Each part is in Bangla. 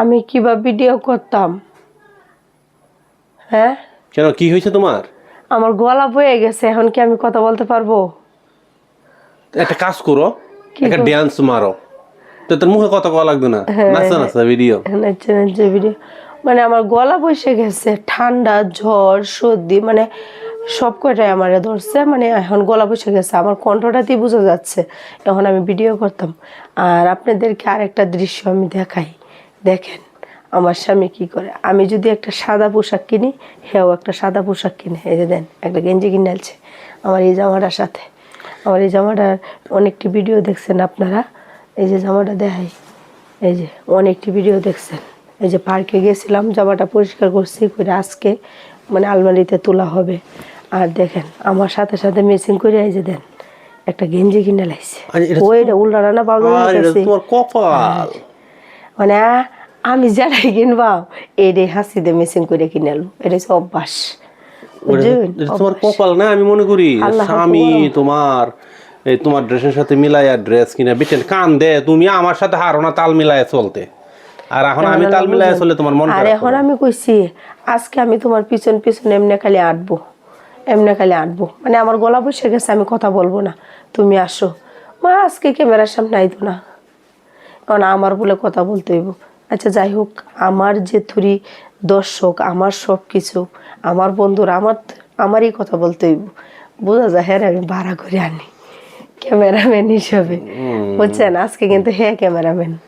আমি কীভাবে ভিডিও করতাম? হ্যাঁ? কেন কি হয়েছে তোমার? আমার গলা বয়ে গেছে এখন কি আমি কথা বলতে পারব? একটা কাজ করো একটা? ড্যান্স মারো। তো তোর মুখে কথা কওয়া লাগবে না। নাচা নাচা ভিডিও নাচছে নাচছে ভিডিও মানে আমার গলা বসে গেছে ঠান্ডা ঝড় সর্দি মানে সব কয়টাই আমার ধরছে মানে এখন গলা বসে গেছে। আমার কণ্ঠটাতেই বোঝা যাচ্ছে এখন আমি ভিডিও করতাম। আর আপনাদেরকে আরেকটা দৃশ্য আমি দেখাই। দেখেন আমার স্বামী কি করে? আমি যদি একটা সাদা পোশাক কিনি হেও একটা সাদা পোশাক কিনে। এই যে দেন একটা গেঞ্জি কিনে আনছে। আমার এই জামাটার সাথে। আমার এই জামাটার অনেকটি ভিডিও দেখছেন আপনারা? এই যে জামাটা দেখাই। এই যে অনেকটি ভিডিও দেখছেন। এই যে পার্কে গেছিলাম জামাটা পরিষ্কার করছি করে আজকে মানে আলমারিতে তোলা হবে। আর দেখেন আমার সাথে সাথে মেসিং করে এই যে দেন একটা গেঞ্জি কিনে লাইছে। ওই উল্টা রান্না পাবো তোমার কপাল। মানে আমি যারাই কিনবা। এটাই হাসিতে মেসিং করে কিনে এলো এটা হচ্ছে অভ্যাস। তোমার কপাল না? আমি মনে করি স্বামী তোমার এই তোমার ড্রেসের সাথে মিলাইয়া ড্রেস কিনা। বিটেন কান দে তুমি আমার সাথে হারো না তাল মিলাইয়া চলতে। আর এখন আমি তাল মিলাইয়া চলে তোমার মন আর এখন আমি কইছি আজকে আমি তোমার পিছন পিছন এমনি খালি আঁটবো। এমনি খালি আঁটবো। মানে আমার গলা বসে গেছে আমি কথা বলব না। তুমি আসো। মা আজকে ক্যামেরার সামনে আইতো না। কারণ আমার বলে কথা বলতে হইব। আচ্ছা যাই হোক আমার যে থুরি দর্শক আমার সব কিছু আমার বন্ধুরা আমার আমারই কথা বলতে হইব। বোঝা যায় হ্যাঁ আমি ভাড়া করে আনি। ক্যামেরাম্যান হিসাবে। বুঝছেন? আজকে কিন্তু হ্যাঁ ক্যামেরাম্যান।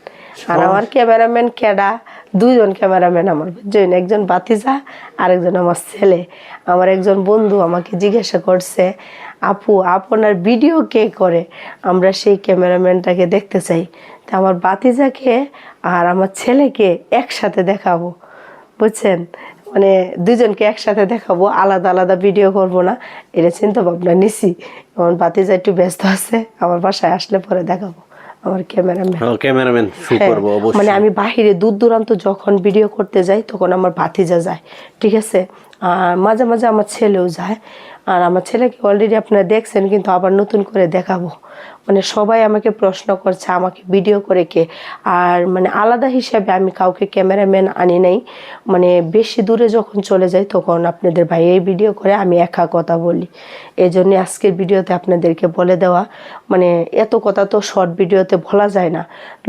আর আমার ক্যামেরাম্যান কেডা? দুইজন ক্যামেরাম্যান আমার, বুঝছেন? একজন বাতিজা আর একজন আমার ছেলে। আমার একজন বন্ধু আমাকে জিজ্ঞাসা করছে, আপু, আপনার ভিডিও কে করে? আমরা সেই ক্যামেরাম্যানটাকে দেখতে চাই। তা আমার বাতিজাকে আর আমার ছেলেকে একসাথে দেখাবো। বুঝছেন? মানে দুজনকে একসাথে দেখাবো, আলাদা আলাদা ভিডিও করব না। এটা চিন্তা ভাবনা নিছি। আমার বাতিজা একটু ব্যস্ত আছে, আমার বাসায় আসলে পরে দেখাবো। আমার ক্যামেরাম্যান। ক্যামেরাম্যান হ্যাঁ, করব মানে আমি বাহিরে দূর দূরান্ত যখন ভিডিও করতে যাই তখন আমার ভাতিজা যায় ঠিক আছে? আর মাঝে মাঝে আমার ছেলেও যায় আর আমার ছেলেকে অলরেডি আপনারা দেখছেন কিন্তু আবার নতুন করে দেখাবো। মানে সবাই আমাকে প্রশ্ন করছে, আমাকে ভিডিও করে কে। আর মানে আলাদা হিসাবে আমি কাউকে ক্যামেরাম্যান আনি নাই। মানে বেশি দূরে যখন চলে যাই তখন আপনাদের ভাই এই ভিডিও করে আমি একা কথা বলি। এই জন্য আজকের ভিডিওতে আপনাদেরকে বলে দেওয়া মানে এত কথা তো শর্ট ভিডিওতে বলা যায় না।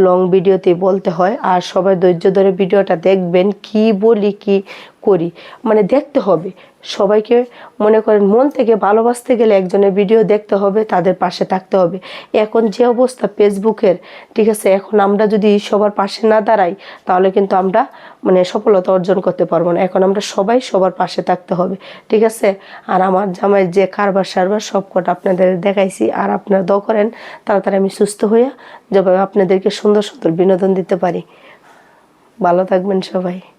লং ভিডিওতেই বলতে হয়। আর সবাই ধৈর্য ধরে ভিডিওটা দেখবেন, কি বলি, কি করি। মানে দেখতে হবে। সবাইকে মনে করেন, মন থেকে ভালোবাসতে গেলে একজনের ভিডিও দেখতে হবে, তাদের পাশে থাকতে হবে। এখন যে অবস্থা ফেসবুকের, ঠিক আছে? এখন আমরা যদি সবার পাশে না দাঁড়াই, তাহলে কিন্তু আমরা মানে সফলতা অর্জন করতে পারব না। এখন আমরা সবাই সবার পাশে থাকতে হবে, ঠিক আছে? আর আমার জামাই যে কারবার সারবার সব কটা আপনাদের দেখাইছি, আর আপনারা দ করেন, তাড়াতাড়ি আমি সুস্থ হইয়া যেভাবে আপনাদেরকে সুন্দর সুন্দর বিনোদন দিতে পারি। ভালো থাকবেন সবাই।